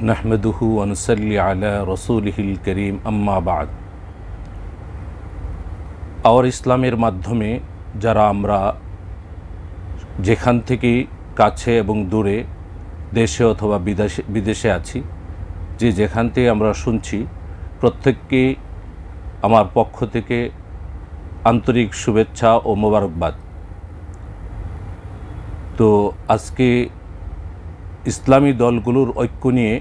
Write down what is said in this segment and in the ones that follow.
নাহমেদুহু আনসাল্লি আলা রসুলহিল করিম আম্মা বাদ আওয়ার ইসলামের মাধ্যমে যারা আমরা যেখান থেকেই কাছে এবং দূরে দেশে অথবা বিদেশে বিদেশে আছি যে যেখান থেকে আমরা শুনছি প্রত্যেককে আমার পক্ষ থেকে আন্তরিক শুভেচ্ছা ও মোবারকবাদ তো আজকে ইসলামী দলগুলোর ঐক্য নিয়ে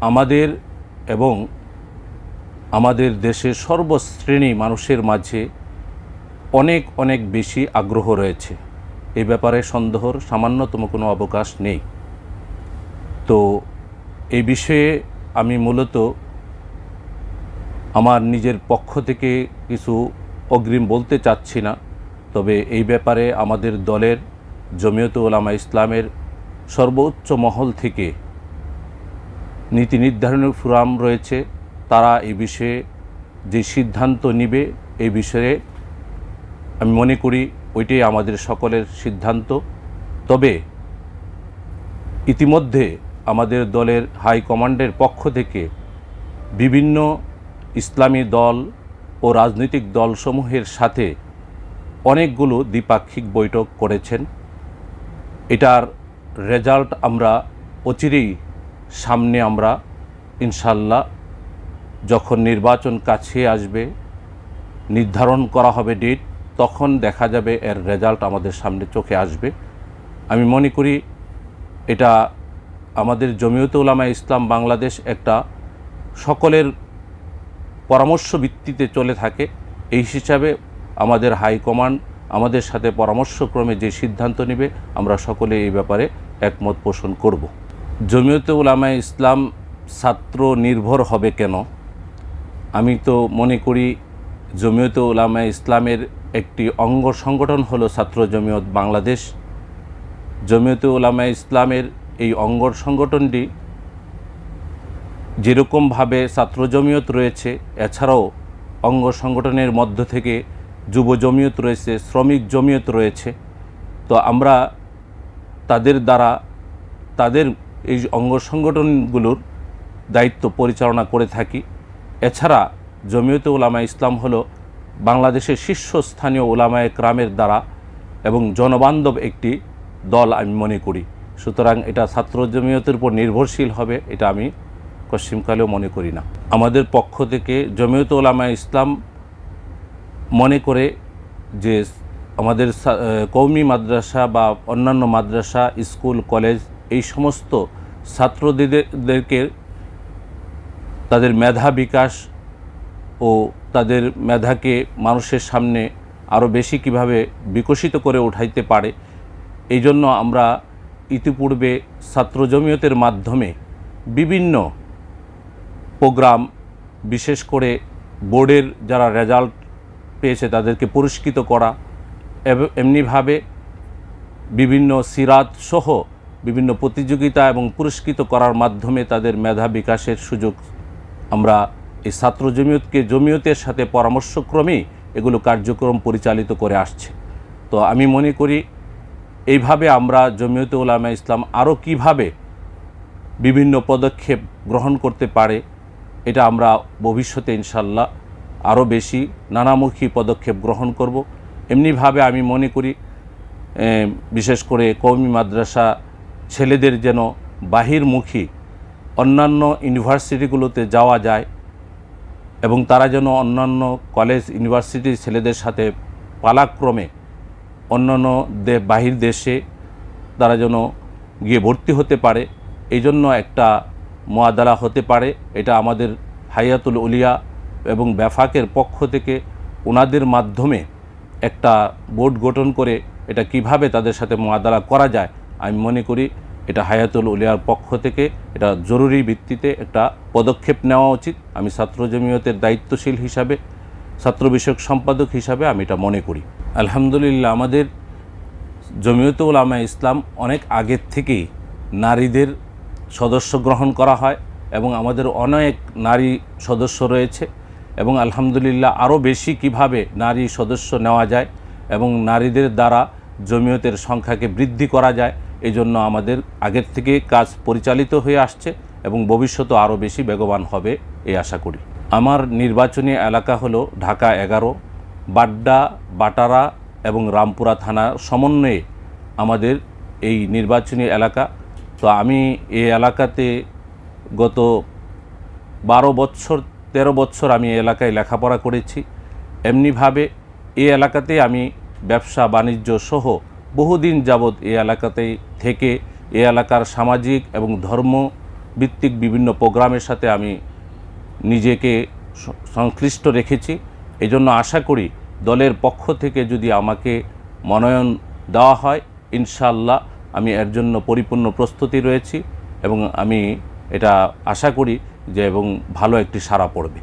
আমাদের এবং আমাদের দেশের সর্বশ্রেণী মানুষের মাঝে অনেক অনেক বেশি আগ্রহ রয়েছে। এই ব্যাপারে সন্দেহর সামান্যতম কোনো অবকাশ নেই। তো এই বিষয়ে আমি মূলত আমার নিজের পক্ষ থেকে কিছু অগ্রিম বলতে চাচ্ছি না। তবে এই ব্যাপারে আমাদের দলের জমিয়ত ওলামা ইসলামের সর্বোচ্চ মহল থেকে নীতি নির্ধারণের ফোরাম রয়েছে। তারা এই বিষয়ে যে সিদ্ধান্ত নিবে এই বিষয়ে আমি মনে করি ওইটাই আমাদের সকলের সিদ্ধান্ত। তবে ইতিমধ্যে আমাদের দলের হাই কমান্ডের পক্ষ থেকে বিভিন্ন ইসলামী দল ও রাজনৈতিক দলসমূহের সাথে অনেকগুলো দ্বিপাক্ষিক বৈঠক করেছেন। এটার রেজাল্ট আমরা অচিরেই সামনে আমরা, ইনশাল্লাহ, যখন নির্বাচন কাছে আসবে, নির্ধারণ করা হবে ডেট, তখন দেখা যাবে এর রেজাল্ট আমাদের সামনে চোখে আসবে। আমি মনে করি এটা আমাদের জমিয়ত উলামা ইসলাম বাংলাদেশ একটা সকলের পরামর্শ ভিত্তিতে চলে থাকে। এই হিসাবে আমাদের হাইকমান্ড আমাদের সাথে পরামর্শক্রমে যে সিদ্ধান্ত নেবে, আমরা সকলে এই ব্যাপারে একমত পোষণ করব। জমিয়তে উলামা ইসলাম ছাত্র নির্ভর হবে কেন? আমি তো মনে করি জমিয়তে উলামা ইসলামের একটি অঙ্গ সংগঠন হলো ছাত্র জমিয়ত বাংলাদেশ। জমিয়তে উলামা ইসলামের এই অঙ্গ সংগঠনটি যেরকমভাবে ছাত্র জমিয়ত রয়েছে, এছাড়াও অঙ্গ সংগঠনের মধ্য থেকে যুব জমিয়ত রয়েছে, শ্রমিক জমিয়ত রয়েছে। তো আমরা তাদের দ্বারা তাদের এই অঙ্গ সংগঠনগুলোর দায়িত্ব পরিচালনা করে থাকি। এছাড়া জমিয়তে ওলামা ইসলাম হলো বাংলাদেশের শীর্ষস্থানীয় ওলামায় ক্রামের দ্বারা এবং জনবান্ধব একটি দল আমি মনে করি। সুতরাং এটা ছাত্র জমিয়তের উপর নির্ভরশীল হবে, এটা আমি পশ্চিমকালেও মনে করি না। আমাদের পক্ষ থেকে জমিয়ত ওলামা ইসলাম মনে করে যে আমাদের কৌমি মাদ্রাসা বা অন্যান্য মাদ্রাসা, স্কুল, কলেজ এই সমস্ত ছাত্রদেরকে তাদের মেধা বিকাশ ও তাদের মেধাকে মানুষের সামনে আরও বেশি কীভাবে বিকশিত করে উঠাইতে পারে, এই জন্য আমরা ইতিপূর্বে ছাত্র জমিয়তের মাধ্যমে বিভিন্ন প্রোগ্রাম, বিশেষ করে বোর্ডের যারা রেজাল্ট পেয়েছে তাদেরকে পুরস্কৃত করা এমনিভাবে বিভিন্ন সিরাত সহ বিভিন্ন প্রতিযোগিতা এবং পুরস্কৃত করার মাধ্যমে তাদের মেধা বিকাশের সুযোগ আমরা এই ছাত্র জমিয়তকে জমিয়তের সাথে পরামর্শক্রমেই এগুলো কার্যক্রম পরিচালিত করে আসছে। তো আমি মনে করি এইভাবে আমরা জমিয়তে উলামা ইসলাম আরও কীভাবে বিভিন্ন পদক্ষেপ গ্রহণ করতে পারে, এটা আমরা ভবিষ্যতে ইনশাল্লাহ আরও বেশি নানামুখী পদক্ষেপ গ্রহণ করব। এমনিভাবে আমি মনে করি বিশেষ করে কৌমি মাদ্রাসা ছেলেদের যেন বাহিরমুখী অন্যান্য ইউনিভার্সিটিগুলোতে যাওয়া যায় এবং তারা যেন অন্যান্য কলেজ ইউনিভার্সিটির ছেলেদের সাথে পালাক্রমে অন্যান্য দে, বাহির দেশে তারা যেন গিয়ে ভর্তি হতে পারে। এই জন্য একটা মোয়াদালা হতে পারে। এটা আমাদের হাইয়াতুল উলিয়া এবং ব্যাফাকের পক্ষ থেকে ওনাদের মাধ্যমে একটা বোর্ড গঠন করে এটা কীভাবে তাদের সাথে মোয়াদালা করা যায়, আমি মনে করি এটা হায়াতুল উলিয়ার পক্ষ থেকে এটা জরুরি ভিত্তিতে একটা পদক্ষেপ নেওয়া উচিত। আমি ছাত্র জমিয়তের দায়িত্বশীল হিসাবে, ছাত্র বিষয়ক সম্পাদক হিসাবে আমি এটা মনে করি। আলহামদুলিল্লাহ, আমাদের জমিয়ত উলামা ইসলাম অনেক আগের থেকেই নারীদের সদস্য গ্রহণ করা হয় এবং আমাদের অনেক নারী সদস্য রয়েছে। এবং আলহামদুলিল্লাহ আরও বেশি কীভাবে নারী সদস্য নেওয়া যায় এবং নারীদের দ্বারা জমিয়তের সংখ্যাকে বৃদ্ধি করা যায়, এই জন্য আমাদের আগের থেকে কাজ পরিচালিত হয়ে আসছে এবং ভবিষ্যতে আরও বেশি বেগবান হবে এই আশা করি। আমার নির্বাচনী এলাকা হলো ঢাকা এগারো, বাড্ডা, বাটারা এবং রামপুরা থানার সমন্বয়ে আমাদের এই নির্বাচনী এলাকা। তো আমি এই এলাকাতে গত বারো বছর তেরো বছর আমি এলাকায় লেখাপড়া করেছি। এমনিভাবে এই এলাকাতে আমি ব্যবসা, বাণিজ্য সহ বহুদিন যাবৎ এই এলাকাতেই থেকে এ এলাকার সামাজিক এবং ধর্ম ভিত্তিক বিভিন্ন প্রোগ্রামের সাথে আমি নিজেকে সংশ্লিষ্ট রেখেছি। এজন্য আশা করি দলের পক্ষ থেকে যদি আমাকে মনোনয়ন দেওয়া হয় ইনশাল্লাহ আমি এর জন্য পরিপূর্ণ প্রস্তুতি রয়েছি এবং আমি এটা আশা করি যে এবং ভালো একটি সাড়া পড়বে।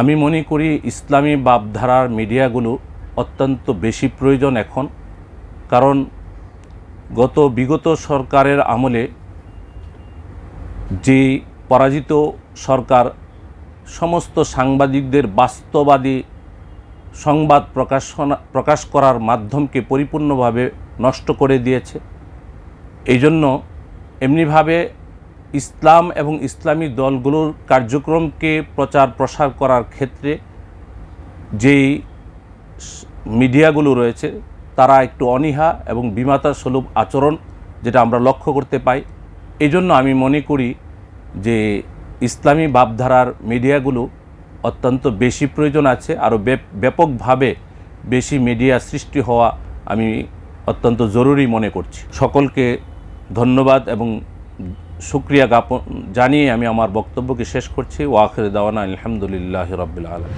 আমি মনে করি ইসলামী বাপধারার মিডিয়াগুলো অত্যন্ত বেশি প্রয়োজন এখন, কারণ গত বিগত সরকারের আমলে যে পরাজিত সরকার, সমস্ত সাংবাদিকদের বাস্তবাদী সংবাদ প্রকাশনা, প্রকাশ করার মাধ্যমকে পরিপূর্ণভাবে নষ্ট করে দিয়েছে। এই জন্য এমনিভাবে ইসলাম এবং ইসলামী দলগুলোর কার্যক্রমকে প্রচার প্রসার করার ক্ষেত্রে যেই মিডিয়াগুলো রয়েছে, তারা একটু অনীহা এবং বিমাতা সুলভ আচরণ যেটা আমরা লক্ষ্য করতে পাই। এই জন্য আমি মনে করি যে ইসলামী ভাবধারার মিডিয়াগুলো অত্যন্ত বেশি প্রয়োজন আছে, আরও ব্যাপকভাবে বেশি মিডিয়া সৃষ্টি হওয়া আমি অত্যন্ত জরুরি মনে করছি। সকলকে ধন্যবাদ এবং সুক্রিয়া জ্ঞাপন জানিয়ে আমি আমার বক্তব্যকে শেষ করছি। ওয়াখির দাওয়ানা আলহামদুলিল্লাহ রবিল আলম